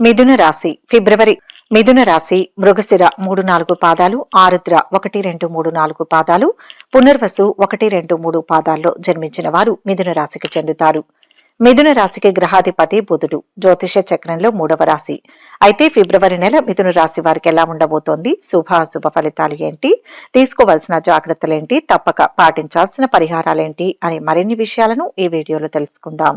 మిథున రాశి ఫిబ్రవరి మిథున రాశి మృగశిర మూడు నాలుగు పాదాలు ఆరుద్ర ఒకటి రెండు మూడు నాలుగు పాదాలు పునర్వసు ఒకటి రెండు మూడు పాదాల్లో జన్మించిన వారు మిథున రాశికి చెందుతారు. మిథున రాశికి గ్రహాధిపతి బుధుడు జ్యోతిష చక్రంలో మూడవ రాశి. అయితే ఫిబ్రవరి నెల మిథున రాశి వారికి ఎలా ఉండబోతోంది? శుభ అశుభ ఫలితాలు ఏంటి? తీసుకోవాల్సిన జాగ్రత్తలేంటి తప్పక పాటించాల్సిన పరిహారాలేంటి అనే మరిన్ని విషయాలను ఈ వీడియోలో తెలుసుకుందాం.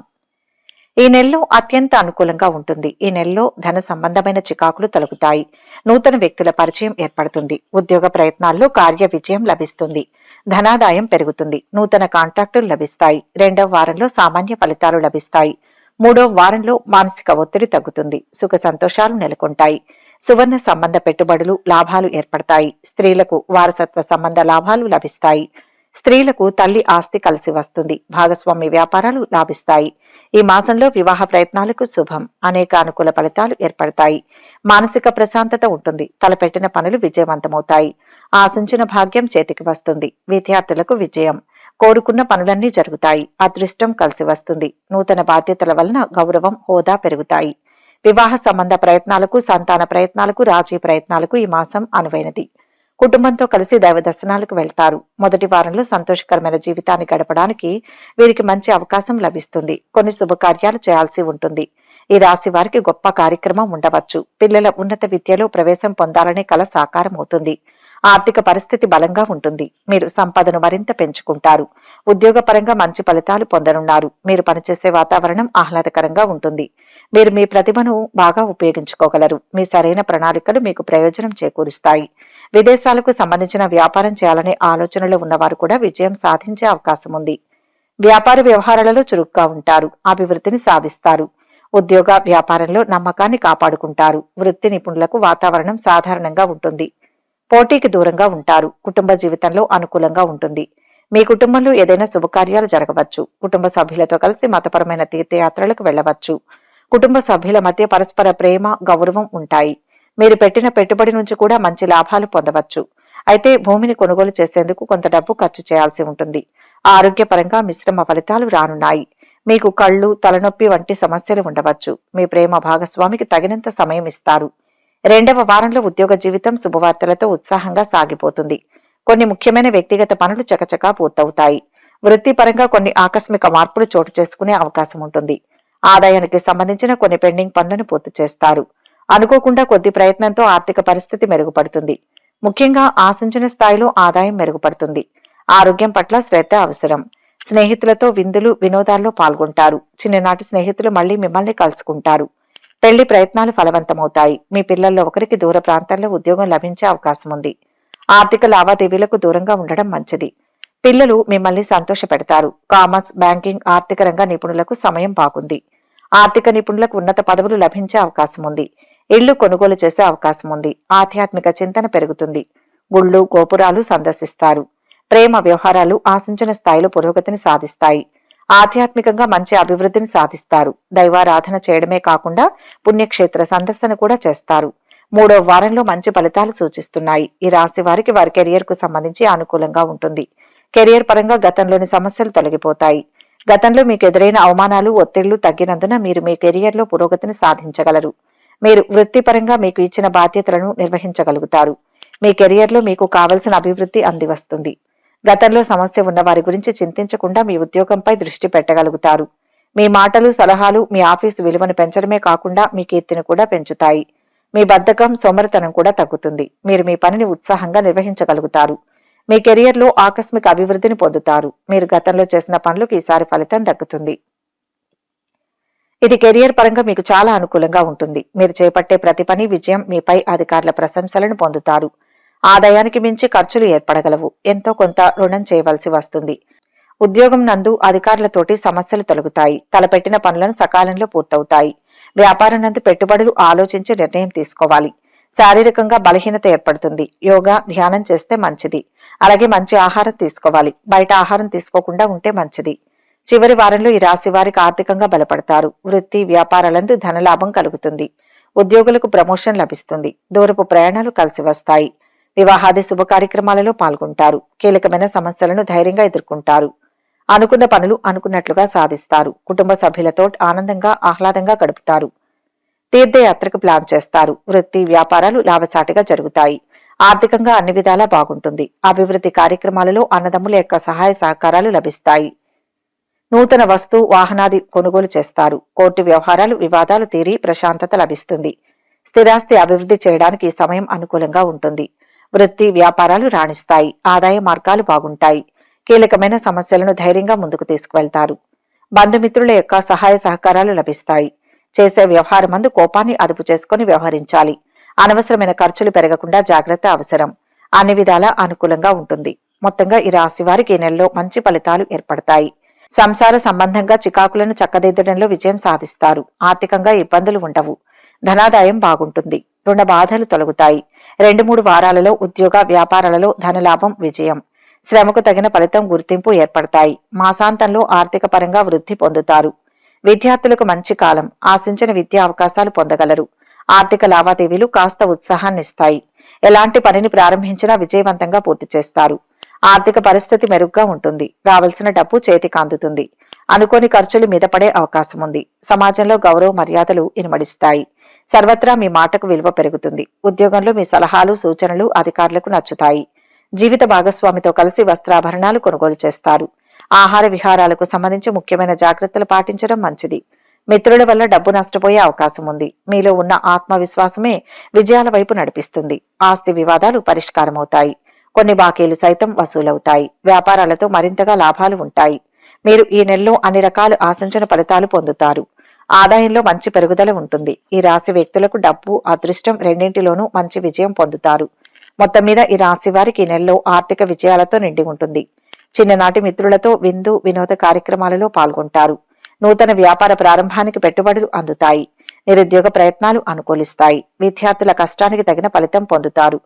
ఈ నెలలో అత్యంత అనుకూలంగా ఉంటుంది. ఈ నెలలో ధన సంబంధమైన చికాకులు తొలగుతాయి. నూతన వ్యక్తుల పరిచయం ఏర్పడుతుంది. ఉద్యోగ ప్రయత్నాల్లో కార్య విజయం లభిస్తుంది. ధనాదాయం పెరుగుతుంది. నూతన కాంట్రాక్టులు లభిస్తాయి. రెండవ వారంలో సామాన్య ఫలితాలు లభిస్తాయి. మూడో వారంలో మానసిక ఒత్తిడి తగ్గుతుంది. సుఖ సంతోషాలు నెలకొంటాయి. సువర్ణ సంబంధ పెట్టుబడులు లాభాలు ఏర్పడతాయి. స్త్రీలకు వారసత్వ సంబంధ లాభాలు లభిస్తాయి. స్త్రీలకు తల్లి ఆస్తి కలిసి వస్తుంది. భాగస్వామి వ్యాపారాలు లాభిస్తాయి. ఈ మాసంలో వివాహ ప్రయత్నాలకు శుభం. అనేక అనుకూల ఫలితాలు ఏర్పడతాయి. మానసిక ప్రశాంతత ఉంటుంది. తలపెట్టిన పనులు విజయవంతమవుతాయి. ఆశించిన భాగ్యం చేతికి వస్తుంది. విద్యార్థులకు విజయం. కోరుకున్న పనులన్నీ జరుగుతాయి. అదృష్టం కలిసి వస్తుంది. నూతన బాధ్యతల వలన గౌరవం హోదా పెరుగుతాయి. వివాహ సంబంధ ప్రయత్నాలకు సంతాన ప్రయత్నాలకు రాజీ ప్రయత్నాలకు ఈ మాసం అనువైనది. కుటుంబంతో కలిసి దైవ దర్శనాలకు వెళ్తారు. మొదటి వారంలో సంతోషకరమైన జీవితాన్ని గడపడానికి వీరికి మంచి అవకాశం లభిస్తుంది. కొన్ని శుభకార్యాలు చేయాల్సి ఉంటుంది. ఈ రాశి వారికి గొప్ప కార్యక్రమం ఉండవచ్చు. పిల్లల ఉన్నత విద్యలో ప్రవేశం పొందాలనే కల సాకారం అవుతుంది. ఆర్థిక పరిస్థితి బలంగా ఉంటుంది. మీరు సంపదను మరింత పెంచుకుంటారు. ఉద్యోగపరంగా మంచి ఫలితాలు పొందనున్నారు. మీరు పనిచేసే వాతావరణం ఆహ్లాదకరంగా ఉంటుంది. మీరు మీ ప్రతిభను బాగా ఉపయోగించుకోగలరు. మీ సరైన ప్రణాళికలు మీకు ప్రయోజనం చేకూరుస్తాయి. విదేశాలకు సంబంధించిన వ్యాపారం చేయాలనే ఆలోచనలో ఉన్నవారు కూడా విజయం సాధించే అవకాశం ఉంది. వ్యాపార వ్యవహారాలలో చురుగ్గా ఉంటారు అభివృద్ధిని సాధిస్తారు. ఉద్యోగ వ్యాపారంలో నమ్మకాన్ని కాపాడుకుంటారు. వృత్తి నిపుణులకు వాతావరణం సాధారణంగా ఉంటుంది. పోటీకి దూరంగా ఉంటారు. కుటుంబ జీవితంలో అనుకూలంగా ఉంటుంది. మీ కుటుంబంలో ఏదైనా శుభకార్యాలు జరగవచ్చు. కుటుంబ సభ్యులతో కలిసి మతపరమైన తీర్థయాత్రలకు వెళ్ళవచ్చు. కుటుంబ సభ్యుల మధ్య పరస్పర ప్రేమ గౌరవం ఉంటాయి. మీరు పెట్టిన పెట్టుబడి నుంచి కూడా మంచి లాభాలు పొందవచ్చు. అయితే భూమిని కొనుగోలు చేసేందుకు కొంత డబ్బు ఖర్చు చేయాల్సి ఉంటుంది. ఆరోగ్యపరంగా మిశ్రమ ఫలితాలు రానున్నాయి. మీకు కళ్ళు తలనొప్పి వంటి సమస్యలు ఉండవచ్చు. మీ ప్రేమ భాగస్వామికి తగినంత సమయం ఇస్తారు. రెండవ వారంలో ఉద్యోగ జీవితం శుభవార్తలతో ఉత్సాహంగా సాగిపోతుంది. కొన్ని ముఖ్యమైన వ్యక్తిగత పనులు చకచకా పూర్తవుతాయి. వృత్తిపరంగా కొన్ని ఆకస్మిక మార్పులు చోటు చేసుకునే అవకాశం ఉంటుంది. ఆదాయానికి సంబంధించిన కొన్ని పెండింగ్ పనులను పూర్తి చేస్తారు. అనుకోకుండా కొద్ది ప్రయత్నంతో ఆర్థిక పరిస్థితి మెరుగుపడుతుంది. ముఖ్యంగా ఆశించిన స్థాయిలో ఆదాయం మెరుగుపడుతుంది. ఆరోగ్యం పట్ల శ్రద్ధ అవసరం. స్నేహితులతో విందులు వినోదాల్లో పాల్గొంటారు. చిన్ననాటి స్నేహితులు మళ్ళీ మిమ్మల్ని కలుసుకుంటారు. పెళ్ళి ప్రయత్నాలు ఫలవంతమవుతాయి. మీ పిల్లల్లో ఒకరికి దూర ప్రాంతాల్లో ఉద్యోగం లభించే అవకాశం ఉంది. ఆర్థిక లావాదేవీలకు దూరంగా ఉండడం మంచిది. పిల్లలు మిమ్మల్ని సంతోష పెడతారు కామర్స్ బ్యాంకింగ్ ఆర్థిక రంగ నిపుణులకు సమయం బాగుంది. ఆర్థిక నిపుణులకు ఉన్నత పదవులు లభించే అవకాశం ఉంది. ఇళ్ళు కొనుగోలు చేసే అవకాశం ఉంది. ఆధ్యాత్మిక చింతన పెరుగుతుంది. గుళ్ళు గోపురాలు సందర్శిస్తారు. ప్రేమ వ్యవహారాలు ఆశించిన స్థాయిలో పురోగతిని సాధిస్తాయి. ఆధ్యాత్మికంగా మంచి అభివృద్ధిని సాధిస్తారు. దైవారాధన చేయడమే కాకుండా పుణ్యక్షేత్ర సందర్శన కూడా చేస్తారు. మూడో వారంలో మంచి ఫలితాలు సూచిస్తున్నాయి. ఈ రాశి వారికి వారి కెరియర్కు సంబంధించి అనుకూలంగా ఉంటుంది. కెరియర్ పరంగా గతంలోని సమస్యలు తొలగిపోతాయి. గతంలో మీకు ఎదురైన అవమానాలు ఒత్తిళ్ళు తగ్గినందున మీరు మీ కెరియర్లో పురోగతిని సాధించగలరు. మీరు వృత్తిపరంగా మీకు ఇచ్చిన బాధ్యతలను నిర్వహించగలుగుతారు. మీ కెరియర్లో మీకు కావలసిన అభివృద్ధి అందివస్తుంది గతంలో సమస్య ఉన్న వారి గురించి చింతించకుండా మీ ఉద్యోగంపై దృష్టి పెట్టగలుగుతారు. మీ మాటలు సలహాలు మీ ఆఫీసు విలువను పెంచడమే కాకుండా మీ కీర్తిని కూడా పెంచుతాయి. మీ బద్ధకం సోమరితనం కూడా తగ్గుతుంది. మీరు మీ పనిని ఉత్సాహంగా నిర్వహించగలుగుతారు. మీ కెరియర్లో ఆకస్మిక అభివృద్ధిని పొందుతారు. మీరు గతంలో చేసిన పనులకు ఈసారి ఫలితం దక్కుతుంది. ఇది కెరియర్ పరంగా మీకు చాలా అనుకూలంగా ఉంటుంది. మీరు చేపట్టే ప్రతి పని విజయం మీపై అధికారుల ప్రశంసలను పొందుతారు. ఆదాయానికి మించి ఖర్చులు ఏర్పడగలవు. ఎంతో కొంత రుణం చేయవలసి వస్తుంది. ఉద్యోగం నందు అధికారులతోటి సమస్యలు తొలగుతాయి. తలపెట్టిన పనులను సకాలంలో పూర్తవుతాయి. వ్యాపారం నందు పెట్టుబడులు ఆలోచించి నిర్ణయం తీసుకోవాలి. శారీరకంగా బలహీనత ఏర్పడుతుంది. యోగా ధ్యానం చేస్తే మంచిది. అలాగే మంచి ఆహారం తీసుకోవాలి. బయట ఆహారం తీసుకోకుండా ఉంటే మంచిది. చివరి వారంలో ఈ రాశి వారికి ఆర్థికంగా బలపడతారు. వృత్తి వ్యాపారాలందు ధనలాభం కలుగుతుంది. ఉద్యోగులకు ప్రమోషన్ లభిస్తుంది. దూరపు ప్రయాణాలు కలిసి వస్తాయి. వివాహాది శుభ కార్యక్రమాలలో పాల్గొంటారు. కీలకమైన సమస్యలను ధైర్యంగా ఎదుర్కొంటారు. అనుకున్న పనులు అనుకున్నట్లుగా సాధిస్తారు. కుటుంబ సభ్యులతో ఆనందంగా ఆహ్లాదంగా గడుపుతారు. తీర్థయాత్రకు ప్లాన్ చేస్తారు. వృత్తి వ్యాపారాలు లాభసాటిగా జరుగుతాయి. ఆర్థికంగా అన్ని విధాలా బాగుంటుంది. అభివృద్ధి కార్యక్రమాలలో అన్నదమ్ముల యొక్క సహాయ సహకారాలు లభిస్తాయి. నూతన వస్తు వాహనాది కొనుగోలు చేస్తారు. కోర్టు వ్యవహారాలు వివాదాలు తీరి ప్రశాంతత లభిస్తుంది. స్థిరాస్తి అభివృద్ధి చేయడానికి ఈ సమయం అనుకూలంగా ఉంటుంది. వృత్తి వ్యాపారాలు రాణిస్తాయి. ఆదాయ మార్గాలు బాగుంటాయి. కీలకమైన సమస్యలను ధైర్యంగా ముందుకు తీసుకువెళ్తారు. బంధుమిత్రుల యొక్క సహాయ సహకారాలు లభిస్తాయి. చేసే వ్యవహారమందు కోపాన్ని అదుపు చేసుకుని వ్యవహరించాలి. అనవసరమైన ఖర్చులు పెరగకుండా జాగ్రత్త అవసరం. అన్ని విధాలా అనుకూలంగా ఉంటుంది. మొత్తంగా ఈ రాశి వారికి ఈ నెలలో మంచి ఫలితాలు ఏర్పడతాయి. సంసార సంబంధంగా చికాకులను చక్కదిద్దడంలో విజయం సాధిస్తారు. ఆర్థికంగా ఇబ్బందులు ఉండవు. ధనాదాయం బాగుంటుంది. రుణ బాధలు తొలగుతాయి. రెండు మూడు వారాలలో ఉద్యోగ వ్యాపారాలలో ధనలాభం విజయం. శ్రమకు తగిన ఫలితం గుర్తింపు ఏర్పడతాయి. మాసాంతంలో ఆర్థిక పరంగా వృద్ధి పొందుతారు. విద్యార్థులకు మంచి కాలం. ఆశించిన విద్యా అవకాశాలు పొందగలరు. ఆర్థిక లావాదేవీలు కాస్త ఉత్సాహాన్నిస్తాయి. ఎలాంటి పనిని ప్రారంభించినా విజయవంతంగా పూర్తి చేస్తారు. ఆర్థిక పరిస్థితి మెరుగ్గా ఉంటుంది. రావాల్సిన డబ్బు చేతికి అందుతుంది. అనుకోని ఖర్చులు మీద పడే అవకాశం ఉంది. సమాజంలో గౌరవ మర్యాదలు ఇనుమడిస్తాయి. సర్వత్రా మీ మాటకు విలువ పెరుగుతుంది. ఉద్యోగంలో మీ సలహాలు సూచనలు అధికారులకు నచ్చుతాయి. జీవిత భాగస్వామితో కలిసి వస్త్రాభరణాలు కొనుగోలు చేస్తారు. ఆహార విహారాలకు సంబంధించి ముఖ్యమైన జాగ్రత్తలు పాటించడం మంచిది. మిత్రుల వల్ల డబ్బు నష్టపోయే అవకాశం ఉంది. మీలో ఉన్న ఆత్మవిశ్వాసమే విజయాల వైపు నడిపిస్తుంది. ఆస్తి వివాదాలు పరిష్కారమవుతాయి. కొన్ని బాకీలు సైతం వసూలవుతాయి. వ్యాపారాలతో మరింతగా లాభాలు ఉంటాయి. మీరు ఈ నెలలో అన్ని రకాలు ఆశించిన ఫలితాలు పొందుతారు. ఆదాయంలో మంచి పెరుగుదల ఉంటుంది. ఈ రాశి వ్యక్తులకు డబ్బు అదృష్టం రెండింటిలోనూ మంచి విజయం పొందుతారు. మొత్తం మీద ఈ రాశి వారికి ఈ నెలలో ఆర్థిక విజయాలతో నిండి ఉంటుంది. చిన్ననాటి మిత్రులతో విందు వినోద కార్యక్రమాలలో పాల్గొంటారు. నూతన వ్యాపార ప్రారంభానికి పెట్టుబడులు అందుతాయి. నిరుద్యోగ ప్రయత్నాలు అనుకూలిస్తాయి. విద్యార్థుల కష్టానికి తగిన ఫలితం పొందుతారు.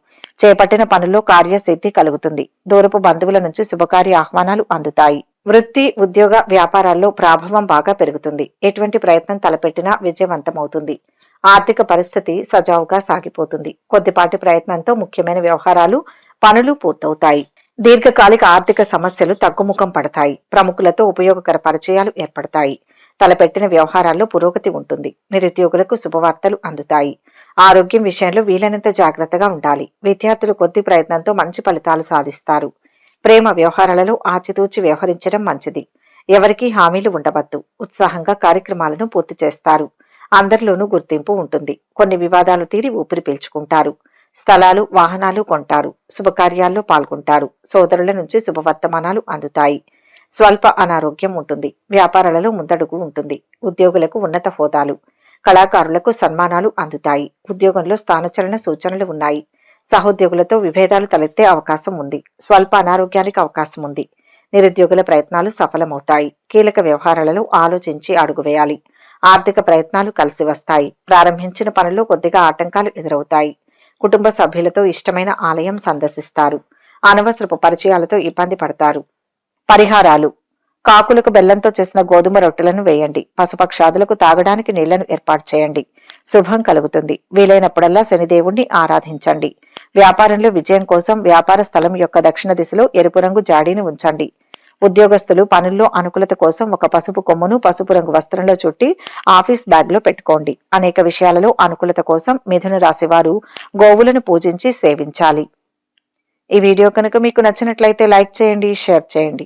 చేపట్టిన పనుల్లో కార్యసిద్ధి కలుగుతుంది. దూరపు బంధువుల నుంచి శుభకార్య ఆహ్వానాలు అందుతాయి. వృత్తి ఉద్యోగ వ్యాపారాల్లో ప్రాభవం బాగా పెరుగుతుంది. ఎటువంటి ప్రయత్నం తలపెట్టినా విజయవంతమవుతుంది. ఆర్థిక పరిస్థితి సజావుగా సాగిపోతుంది. కొద్దిపాటి ప్రయత్నంతో ముఖ్యమైన వ్యవహారాలు పనులు పూర్తవుతాయి. దీర్ఘకాలిక ఆర్థిక సమస్యలు తగ్గుముఖం పడతాయి. ప్రముఖులతో ఉపయోగకర పరిచయాలు ఏర్పడతాయి. తలపెట్టిన వ్యవహారాల్లో పురోగతి ఉంటుంది. నిరుద్యోగులకు శుభవార్తలు అందుతాయి. ఆరోగ్యం విషయంలో వీలైనంత జాగ్రత్తగా ఉండాలి. విద్యార్థులు కొద్ది ప్రయత్నంతో మంచి ఫలితాలు సాధిస్తారు. ప్రేమ వ్యవహారాలలో ఆచితూచి వ్యవహరించడం మంచిది. ఎవరికీ హామీలు ఉండవద్దు. ఉత్సాహంగా కార్యక్రమాలను పూర్తి చేస్తారు. అందరిలోనూ గుర్తింపు ఉంటుంది. కొన్ని వివాదాలు తీరి ఊపిరి పీల్చుకుంటారు. స్థలాలు వాహనాలు కొంటారు. శుభకార్యాల్లో పాల్గొంటారు. సోదరుల నుంచి శుభవర్తమానాలు అందుతాయి. స్వల్ప అనారోగ్యం ఉంటుంది. వ్యాపారాలలో ముందడుగు ఉంటుంది. ఉద్యోగులకు ఉన్నత హోదాలు. కళాకారులకు సన్మానాలు అందుతాయి. ఉద్యోగంలో స్థానచలన సూచనలు ఉన్నాయి. సహోద్యోగులతో విభేదాలు తలెత్తే అవకాశం ఉంది. స్వల్ప అనారోగ్యానికి అవకాశం ఉంది. నిరుద్యోగుల ప్రయత్నాలు సఫలమవుతాయి. కీలక వ్యవహారాలలో ఆలోచించి అడుగు వేయాలి. ఆర్థిక ప్రయత్నాలు కలిసి వస్తాయి. ప్రారంభించిన పనుల్లో కొద్దిగా ఆటంకాలు ఎదురవుతాయి. కుటుంబ సభ్యులతో ఇష్టమైన ఆలయం సందర్శిస్తారు. అనవసరపు పరిచయాలతో ఇబ్బంది పడతారు. పరిహారాలు కాకులకు బెల్లంతో చేసిన గోధుమ రొట్టెలను వేయండి. పశుపక్షాదులకు తాగడానికి నీళ్ళను ఏర్పాటు చేయండి. శుభం కలుగుతుంది. వీలైనప్పుడల్లా శనిదేవుణ్ణి ఆరాధించండి. వ్యాపారంలో విజయం కోసం వ్యాపార స్థలం యొక్క దక్షిణ దిశలో ఎరుపు రంగు జాడీని ఉంచండి. ఉద్యోగస్తులు పనుల్లో అనుకూలత కోసం ఒక పసుపు కొమ్మును పసుపు రంగు వస్త్రంలో చుట్టి ఆఫీస్ బ్యాగ్లో పెట్టుకోండి. అనేక విషయాలలో అనుకూలత కోసం మిథున రాశివారు గోవులను పూజించి సేవించాలి. ఈ వీడియో కనుక మీకు నచ్చినట్లయితే లైక్ చేయండి షేర్ చేయండి.